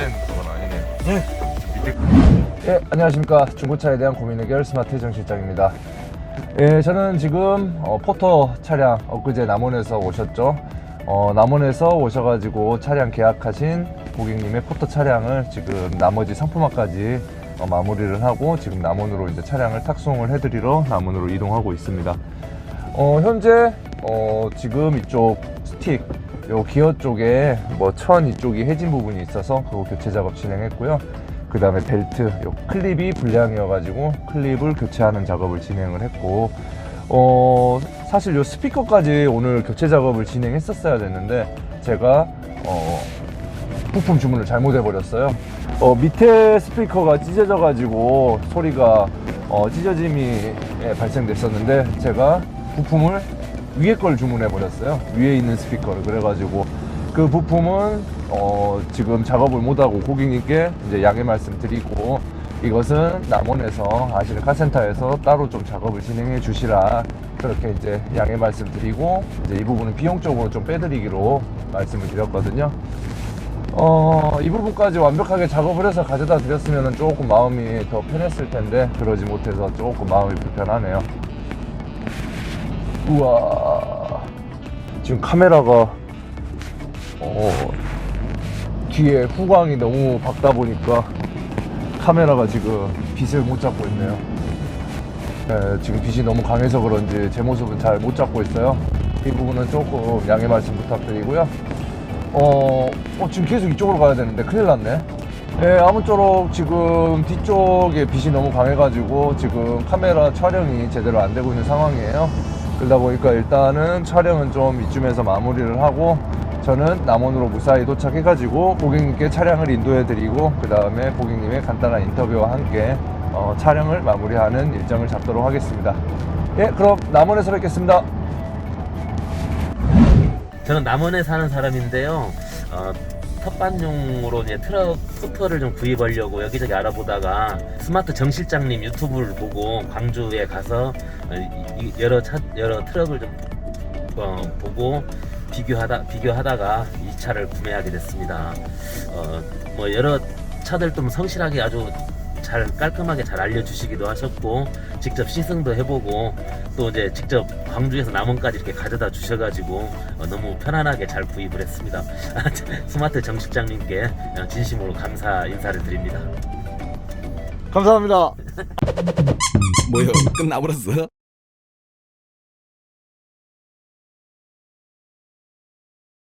잘못된 그건 아니네요. 네. 밑에 예, 안녕하십니까. 중고차에 대한 고민 해결 스마트 정 실장입니다. 예, 저는 지금 어, 포터 차량 엊그제 남원에서 오셨죠. 어, 남원에서 오셔가지고 차량 계약하신 고객님의 포터 차량을 지금 나머지 상품화까지 어, 마무리를 하고 지금 남원으로 이제 차량을 탁송을 해드리러 남원으로 이동하고 있습니다. 어, 현재 어, 지금 이쪽 스틱 요 기어 쪽에 뭐 천 이쪽이 해진 부분이 있어서 그거 교체 작업 진행했고요. 그 다음에 벨트 요 클립이 불량이어 가지고 클립을 교체하는 작업을 진행을 했고 어 사실 요 스피커까지 오늘 교체 작업을 진행했었어야 됐는데 제가 어 부품 주문을 잘못해 버렸어요. 어, 밑에 스피커가 찢어져 가지고 소리가 어, 찢어짐이 예, 발생됐었는데 제가 부품을 위에 걸 주문해 버렸어요. 위에 있는 스피커를 그래가지고 그 부품은 어, 지금 작업을 못하고 고객님께 이제 양해 말씀드리고 이것은 남원에서 아시는 카센터에서 따로 좀 작업을 진행해 주시라 그렇게 이제 양해 말씀드리고 이제 이 부분은 비용적으로 좀 빼드리기로 말씀을 드렸거든요. 어, 이 부분까지 완벽하게 작업을 해서 가져다 드렸으면 조금 마음이 더 편했을 텐데 그러지 못해서 조금 마음이 불편하네요. 우와. 지금 카메라가 어, 뒤에 후광이 너무 밝다 보니까 카메라가 지금 빛을 못 잡고 있네요. 네, 지금 빛이 너무 강해서 그런지 제 모습은 잘 못 잡고 있어요. 이 부분은 조금 양해 말씀 부탁드리고요. 어, 어, 지금 계속 이쪽으로 가야 되는데 큰일 났네. 예, 아무쪼록 지금 뒤쪽에 빛이 너무 강해가지고 지금 카메라 촬영이 제대로 안 되고 있는 상황이에요. 그러다 보니까 일단은 촬영은 좀 이쯤에서 마무리를 하고 저는 남원으로 무사히 도착해가지고 고객님께 차량을 인도해드리고 그 다음에 고객님의 간단한 인터뷰와 함께 어, 촬영을 마무리하는 일정을 잡도록 하겠습니다. 예, 그럼 남원에서 뵙겠습니다. 저는 남원에 사는 사람인데요. 어, 텃밭용으로 이제 트럭 스쿠터를 좀 구입하려고 여기저기 알아보다가 스마트 정 실장님 유튜브를 보고 광주에 가서 여러 차 여러 트럭을 좀 어, 보고 비교하다 비교하다가 이 차를 구매하게 됐습니다. 어, 뭐 여러 차들 좀 성실하게 아주 잘 깔끔하게 잘 알려주시기도 하셨고 직접 시승도 해보고 또 이제 직접 광주에서 남원까지 이렇게 가져다 주셔가지고 어, 너무 편안하게 잘 구입을 했습니다. 스마트 정 실장님께 어, 진심으로 감사 인사를 드립니다. 감사합니다. 뭐요? 끝나버렸어?